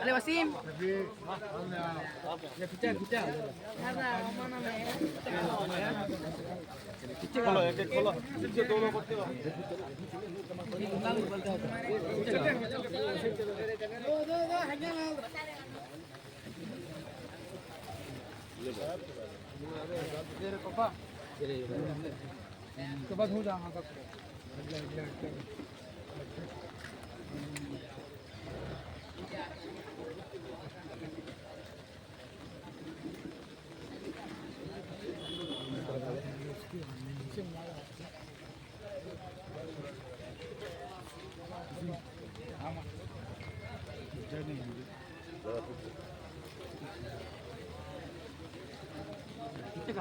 अरे वसीम के बाद हो जाऊँगा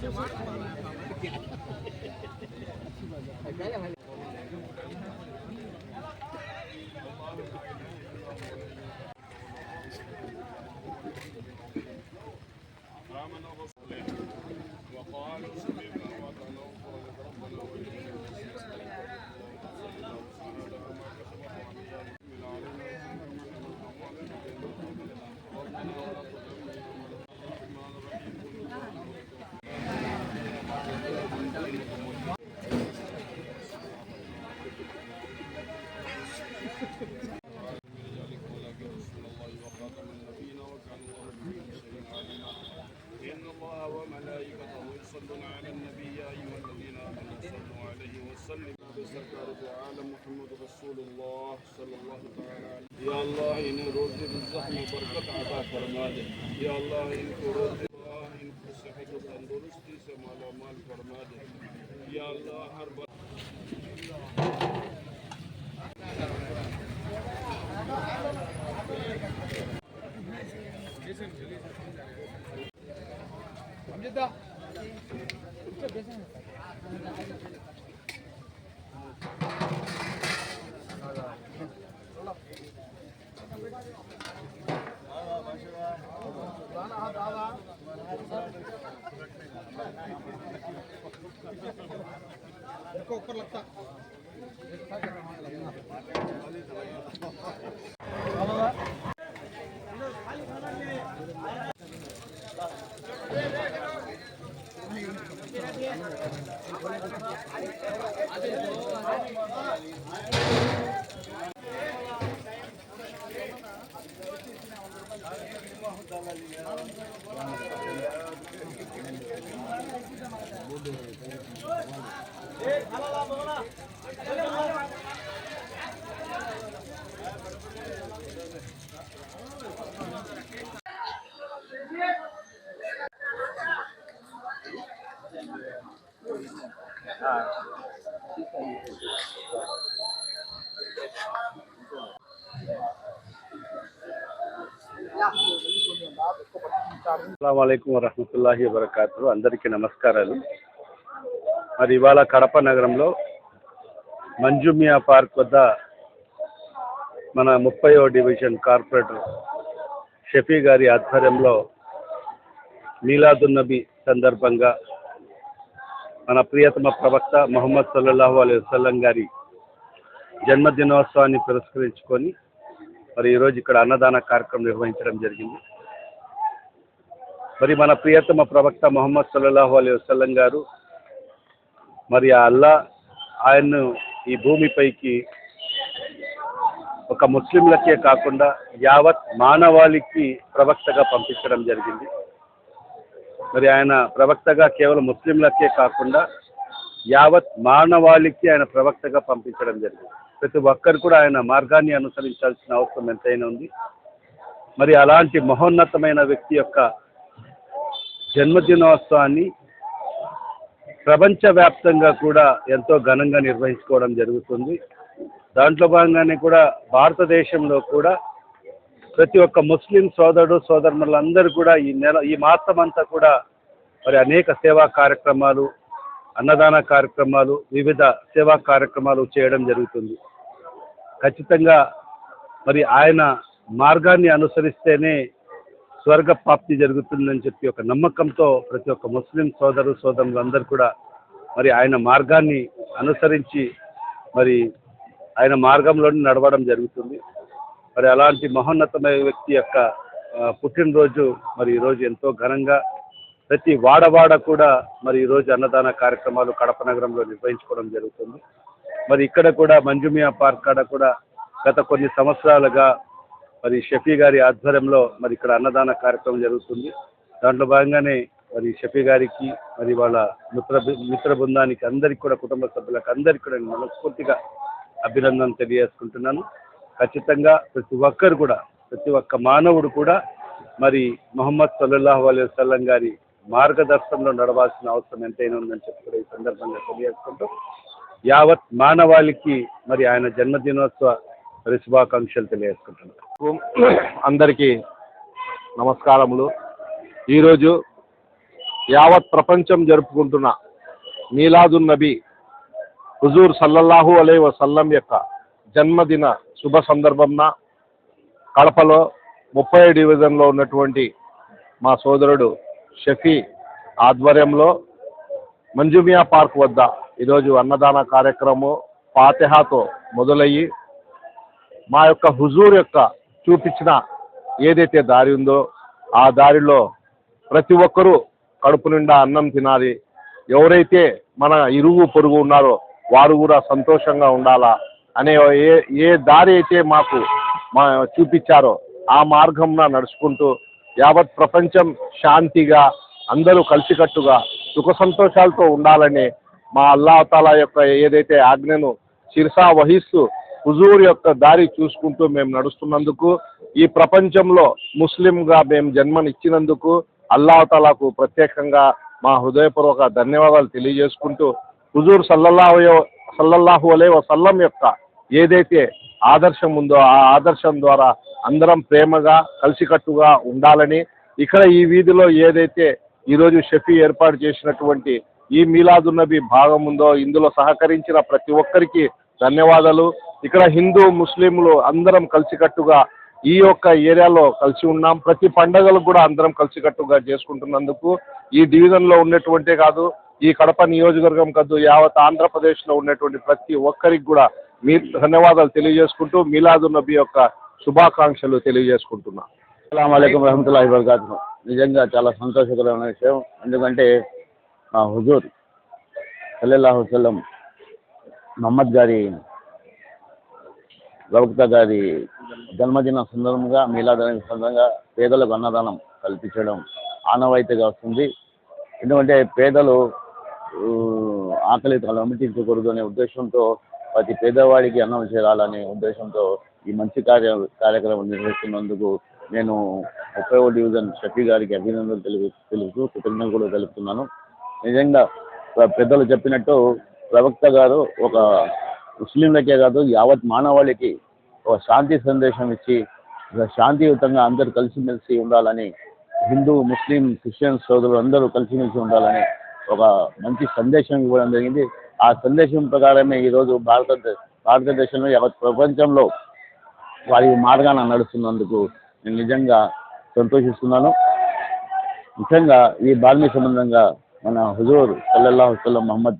dat wat maar عليه وسلموا عالم محمد رسول الله عطا فرما دے. یا اللہ ان کو روز اللہ ان کو صحت و تندرستی سے مالا مال فرما دے. یا اللہ ہر بات समझता इसको ऊपर लगता అస్సలం వరహమతుల్లాహి వబర్కాతు అందరికీ నమస్కారాలు. మరి ఇవాళ కడప నగరంలో మంజుమియా పార్క్ వద్ద మన ముప్పయో డివిజన్ కార్పొరేటర్ షఫీ గారి ఆధ్వర్యంలో మీలాదున్నబి సందర్భంగా మన ప్రియతమ ప్రవక్త మొహమ్మద్ సల్లల్లాహు అలైహి వసల్లం గారి జన్మదినోత్సవాన్ని పురస్కరించుకొని మరి ఈరోజు ఇక్కడ అన్నదాన కార్యక్రమం నిర్వహించడం జరిగింది. మరి మన ప్రియతమ ప్రవక్త మొహమ్మద్ సల్లల్లాహు అలీ వసల్లం గారు మరి ఆ అల్లా ఆయన్ను ఈ భూమిపైకి ఒక ముస్లింలకే కాకుండా యావత్ మానవాళికి ప్రవక్తగా పంపించడం జరిగింది. మరి ఆయన ప్రవక్తగా కేవలం ముస్లింలకే కాకుండా యావత్ మానవాళికి ఆయన ప్రవక్తగా పంపించడం జరిగింది. ప్రతి ఒక్కరు కూడా ఆయన మార్గాన్ని అనుసరించాల్సిన అవసరం ఎంతైనా ఉంది. మరి అలాంటి మహోన్నతమైన వ్యక్తి యొక్క జన్మదినోత్సవాన్ని ప్రపంచవ్యాప్తంగా కూడా ఎంతో ఘనంగా నిర్వహించుకోవడం జరుగుతుంది. దాంట్లో భాగంగానే కూడా భారతదేశంలో కూడా ప్రతి ఒక్క ముస్లిం సోదరుడు సోదరులందరూ కూడా ఈ నెల ఈ మాసం అంతా కూడా మరి అనేక సేవా కార్యక్రమాలు అన్నదాన కార్యక్రమాలు వివిధ సేవా కార్యక్రమాలు చేయడం జరుగుతుంది. ఖచ్చితంగా మరి ఆయన మార్గాన్ని అనుసరిస్తేనే స్వర్గ ప్రాప్తి జరుగుతుందని చెప్పి ఒక నమ్మకంతో ప్రతి ఒక్క ముస్లిం సోదరు సోదరులందరూ కూడా మరి ఆయన మార్గాన్ని అనుసరించి మరి ఆయన మార్గంలోనే నడవడం జరుగుతుంది. మరి అలాంటి మహోన్నతమైన వ్యక్తి యొక్క పుట్టినరోజు మరి ఈరోజు ఎంతో ఘనంగా ప్రతి వాడవాడ కూడా మరి ఈరోజు అన్నదాన కార్యక్రమాలు కడప నగరంలో నిర్వహించుకోవడం జరుగుతుంది. మరి ఇక్కడ కూడా మంజుమియా పార్క్ కాడ కూడా గత కొన్ని సంవత్సరాలుగా మరి షఫీ గారి ఆధ్వర్యంలో మరి ఇక్కడ అన్నదాన కార్యక్రమం జరుగుతుంది. దాంట్లో భాగంగానే మరి షఫీ గారికి మరి వాళ్ళ మిత్ర మిత్ర బృందానికి అందరికి కూడా కుటుంబ సభ్యులకు అందరికీ కూడా నేను మనస్ఫూర్తిగా అభినందన తెలియజేసుకుంటున్నాను. ఖచ్చితంగా ప్రతి ఒక్కరు కూడా ప్రతి ఒక్క మానవుడు కూడా మరి మొహమ్మద్ సల్లల్లాహు అలైహి వసల్లం గారి మార్గదర్శనంలో నడవాల్సిన అవసరం ఎంతైనా ఉందని చెప్పి కూడా ఈ సందర్భంగా తెలియజేసుకుంటూ యావత్ మానవాళికి మరి ఆయన జన్మదినోత్సవ మరి శుభాకాంక్షలు తెలియజేసుకుంటున్నాను. అందరికీ నమస్కారములు. ఈరోజు యావత్ ప్రపంచం జరుపుకుంటున్న మీలాదున్ నబీ హుజూర్ సల్లల్లాహు అలై వసల్లం యొక్క జన్మదిన శుభ సందర్భంన కడపలో ముప్పై డివిజన్లో ఉన్నటువంటి మా సోదరుడు షఫీ ఆధ్వర్యంలో మంజుమియా పార్క్ వద్ద ఈరోజు అన్నదాన కార్యక్రమం ఫాతిహాతో మొదలయ్యి మా యొక్క హుజూర్ యొక్క చూపించిన ఏదైతే దారి ఉందో ఆ దారిలో ప్రతి ఒక్కరూ కడుపు నిండా అన్నం తినాలి. ఎవరైతే మన ఇరుగు పొరుగు ఉన్నారో వారు కూడా సంతోషంగా ఉండాలా అనే ఏ ఏ దారి అయితే మాకు మా చూపించారో ఆ మార్గంలో నడుచుకుంటూ యావత్ ప్రపంచం శాంతిగా అందరూ కలిసికట్టుగా సుఖ సంతోషాలతో ఉండాలని మా అల్లాహతాలా యొక్క ఏదైతే ఆజ్ఞను శిరసా వహిస్తూ హుజూర్ యొక్క దారి చూసుకుంటూ మేము నడుస్తున్నందుకు ఈ ప్రపంచంలో ముస్లింగా మేము జన్మనిచ్చినందుకు అల్లాహతలాకు ప్రత్యేకంగా మా హృదయపూర్వక ధన్యవాదాలు తెలియజేసుకుంటూ హుజూర్ సల్లల్లాహు సల్లల్లాహు అలై వసల్లం యొక్క ఏదైతే ఆదర్శం ఉందో ఆ ఆదర్శం ద్వారా అందరం ప్రేమగా కలిసికట్టుగా ఉండాలని ఇక్కడ ఈ వీధిలో ఏదైతే ఈరోజు షఫీ ఏర్పాటు చేసినటువంటి ఈ మీలాదున్నబి భాగం ఉందో ఇందులో సహకరించిన ప్రతి ఒక్కరికి ధన్యవాదాలు. ఇక్కడ హిందూ ముస్లింలు అందరం కలిసికట్టుగా ఈ యొక్క ఏరియాలో కలిసి ఉన్నాం. ప్రతి పండగలు కూడా అందరం కలిసికట్టుగా చేసుకుంటున్నందుకు ఈ డివిజన్లో ఉన్నటువంటే కాదు ఈ కడప నియోజకవర్గం కాదు యావత్ ఆంధ్రప్రదేశ్లో ఉన్నటువంటి ప్రతి ఒక్కరికి కూడా మీ ధన్యవాదాలు తెలియజేసుకుంటూ మీలాదు నబీ యొక్క శుభాకాంక్షలు తెలియజేసుకుంటున్నా. అస్సలం అయికం రహమతుల్లా వబర్కాతు నిజంగా చాలా సంతోషకరమైన విషయం. ఎందుకంటే హుజూర్ సల్లల్లాహు మహమ్మద్ గారి ప్రవక్త గారి జన్మదిన సందర్భంగా మీలాదన సందర్భంగా పేదలకు అన్నదానం కల్పించడం ఆనవాయితీగా వస్తుంది. ఎందుకంటే పేదలు ఆకలి అలమటించకూడదు అనే ఉద్దేశంతో ప్రతి పేదవాడికి అన్నం చేరాలనే ఉద్దేశంతో ఈ మంచి కార్య కార్యక్రమం నిర్వహిస్తున్నందుకు నేను ముప్పై డివిజన్ షఫీ గారికి అభినందనలు తెలుపు తెలుపుతూ కృతజ్ఞతలు కూడా తెలుపుతున్నాను. నిజంగా ప్ర- పెద్దలు చెప్పినట్టు ప్రవక్త గారు ఒక ముస్లింలకే కాదు యావత్ మానవాళికి ఒక శాంతి సందేశం ఇచ్చి శాంతియుతంగా అందరూ కలిసిమెలిసి ఉండాలని హిందూ ముస్లిం క్రిస్టియన్ సోదరులు అందరూ కలిసిమెలిసి ఉండాలని ఒక మంచి సందేశం ఇవ్వడం జరిగింది. ఆ సందేశం ప్రకారమే ఈరోజు భారత భారతదేశంలో యావత్ ప్రపంచంలో వారి మార్గాన నడుస్తున్నందుకు నేను నిజంగా సంతోషిస్తున్నాను. ముఖ్యంగా ఈ బాల్మీ సంబంధంగా మన హుజూర్ సల్లల్లాహు మహమ్మద్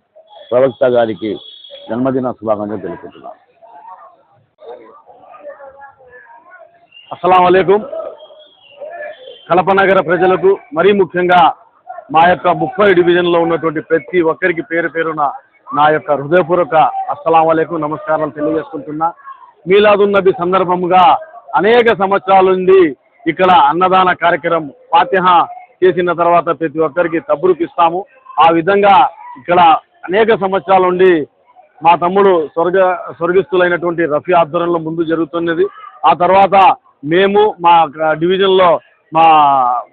ప్రవక్త గారికి జన్మదిన శుభాకాంక్షలు తెలుపుతున్నాను అస్సలం అయికం కలపనగర ప్రజలకు మరీ ముఖ్యంగా మా యొక్క ముప్పై డివిజన్లో ఉన్నటువంటి ప్రతి ఒక్కరికి పేరు పేరున నా యొక్క హృదయపూర్వక అస్సలం అయికం నమస్కారాలు తెలియజేసుకుంటున్నా. మీలాదున్నది సందర్భముగా అనేక సంవత్సరాల నుండి ఇక్కడ అన్నదాన కార్యక్రమం ఫాతిహ చేసిన తర్వాత ప్రతి ఒక్కరికి తబ్బురుకిస్తాము ఆ విధంగా ఇక్కడ అనేక సంవత్సరాల నుండి మా తమ్ముడు స్వర్గ స్వర్గస్థులైనటువంటి రఫీ ఆధ్వర్యంలో ముందు జరుగుతున్నది. ఆ తర్వాత మేము మా డివిజన్లో మా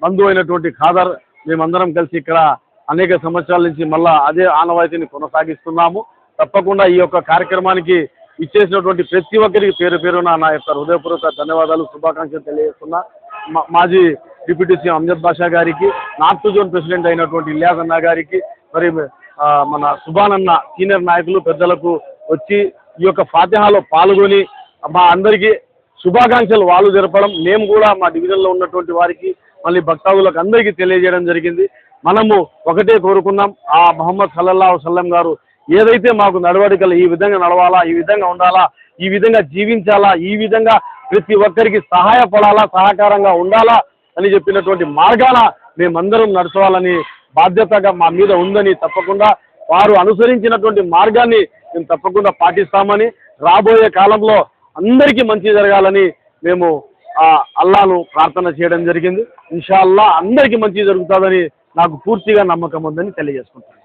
బంధువు అయినటువంటి ఖాదర్ మేమందరం కలిసి ఇక్కడ అనేక సంవత్సరాల నుంచి మళ్ళా అదే ఆనవాయితీని కొనసాగిస్తున్నాము. తప్పకుండా ఈ యొక్క కార్యక్రమానికి ఇచ్చేసినటువంటి ప్రతి ఒక్కరికి పేరు పేరున నా యొక్క హృదయపూర్వక ధన్యవాదాలు శుభాకాంక్షలు తెలియజేస్తున్నా. మా- మాజీ డిప్యూటీ సీఎం అమ్జద్ బాషా గారికి నార్త్ జోన్ ప్రెసిడెంట్ అయినటువంటి ఇలియాస్ గారికి మరి మన సుభానన్న సీనియర్ నాయకులు పెద్దలకు వచ్చి ఈ యొక్క ఫాతిహాలో పాల్గొని మా అందరికీ శుభాకాంక్షలు వాళ్ళు జరపడం మేము కూడా మా డివిజన్లో ఉన్నటువంటి వారికి మళ్ళీ భక్తాదులకు అందరికీ తెలియజేయడం జరిగింది. మనము ఒకటే కోరుకున్నాం ఆ మహమ్మద్ సల్లల్లా సల్లం గారు ఏదైతే మాకు నడవడికలు ఈ విధంగా నడవాలా ఈ విధంగా ఉండాలా ఈ విధంగా జీవించాలా ఈ విధంగా ప్రతి ఒక్కరికి సహాయపడాలా సహకారంగా ఉండాలా అని చెప్పినటువంటి మార్గాన మేమందరం నడచాలని బాధ్యతగా మా మీద ఉందని తప్పకుండా వారు అనుసరించినటువంటి మార్గాన్ని మేము తప్పకుండా పాటిస్తామని రాబోయే కాలంలో అందరికీ మంచి జరగాలని మేము ఆ అల్లాను ప్రార్థన చేయడం జరిగింది. ఇన్షాల్లా అందరికీ మంచి జరుగుతుందని నాకు పూర్తిగా నమ్మకం ఉందని తెలియజేసుకుంటాను